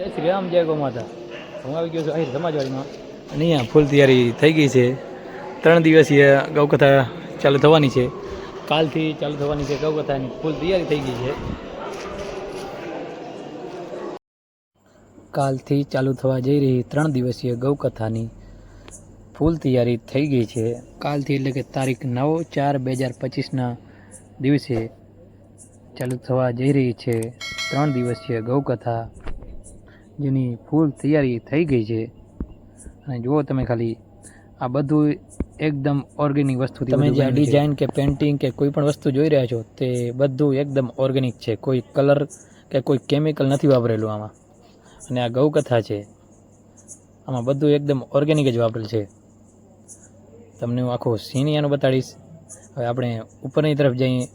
જય શ્રી જય ગો માતા. હું આવી ગયો છું અહીં સમાજવાડીમાં. અને અહીંયા ફૂલ તૈયારી થઈ ગઈ છે. ત્રણ દિવસીય ગૌકથા ચાલુ થવાની છે. કાલથી ચાલુ થવાની છે ગૌકથાની ફૂલ તૈયારી થઈ ગઈ છે. કાલથી ચાલુ થવા જઈ રહી ત્રણ દિવસીય ગૌકથાની ફૂલ તૈયારી થઈ ગઈ છે. કાલથી એટલે કે તારીખ નવ ચાર બે હજાર પચીસના દિવસે ચાલુ થવા જઈ રહી છે ત્રણ દિવસીય ગૌકથા. જેની ફૂલ તૈયારી થઈ ગઈ છે. અને જુઓ તમે ખાલી આ બધું એકદમ ઓર્ગેનિક વસ્તુ તમે જે આ ડિઝાઇન કે પેઇન્ટિંગ કે કોઈ પણ વસ્તુ જોઈ રહ્યા છો તે બધું એકદમ ઓર્ગેનિક છે. કોઈ કલર કે કોઈ કેમિકલ નથી વાપરેલું આમાં. અને આ ગૌકથા છે. આમાં બધું એકદમ ઓર્ગેનિક જ વાપરેલ છે. તમને હું આખો સીનિયાનું બતાડીશ. હવે આપણે ઉપરની તરફ જઈએ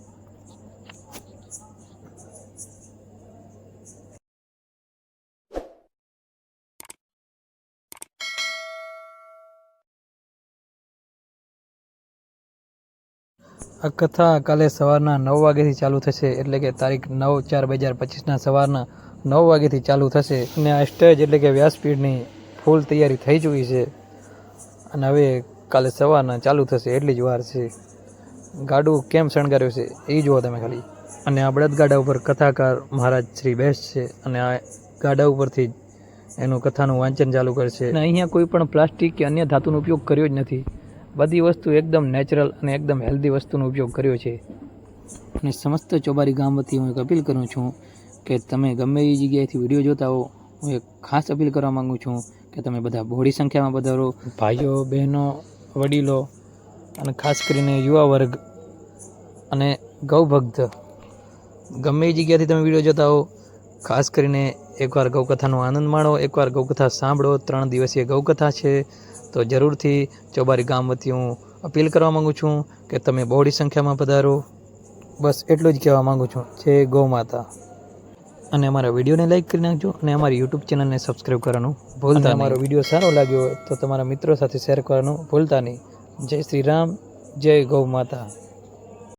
આ કથા કાલે સવારના નવ વાગ્યાથી ચાલુ થશે, એટલે કે તારીખ નવ ચાર બે હજાર પચીસના સવારના નવ વાગ્યાથી ચાલુ થશે. અને આ સ્ટેજ એટલે કે વ્યાસપીઠની ફૂલ તૈયારી થઈ ચૂકી છે. અને હવે કાલે સવારના ચાલુ થશે, એટલી જ વાર છે. ગાડું કેમ શણગાર્યું છે એ જુઓ તમે ખાલી. અને આ બળદ ગાડા ઉપર કથાકાર મહારાજ શ્રી બેસ છે, અને આ ગાડા ઉપરથી એનું કથાનું વાંચન ચાલુ કરશે. અને અહીંયા કોઈ પણ પ્લાસ્ટિક કે અન્ય ધાતુનો ઉપયોગ કર્યો જ નથી. બધી વસ્તુ એકદમ નેચરલ અને એકદમ હેલ્ધી વસ્તુનો ઉપયોગ કર્યો છે. અને સમસ્ત ચોબારી ગામ વતી હું એક અપીલ કરું છું કે તમે ગમે એ જગ્યાએથી વીડિયો જોતા હો, હું એક ખાસ અપીલ કરવા માગું છું કે તમે બધા બહોળી સંખ્યામાં પધારો ભાઈઓ, બહેનો, વડીલો અને ખાસ કરીને યુવા વર્ગ અને ગૌભક્ત, ગમે એ જગ્યાથી તમે વીડિયો જોતા હો, ખાસ કરીને એકવાર ગૌકથાનો આનંદ માણો, એકવાર ગૌકથા સાંભળો, ત્રણ દિવસીય ગૌકથા છે. તો જરૂરથી ચોબારી ગામ વતી હું અપીલ કરવા માગું છું કે તમે બહોળી સંખ્યામાં પધારો. બસ એટલું જ કહેવા માગું છું. જે ગૌ માતા. અને અમારા વિડીયોને લાઈક કરી નાખજો અને અમારી યુટ્યુબ ચેનલને સબસ્ક્રાઈબ કરવાનું ભૂલતા અમારો વીડિયો સારો લાગ્યો તો તમારા મિત્રો સાથે શેર કરવાનું ભૂલતા નહીં. જય શ્રી રામ જય ગૌ માતા.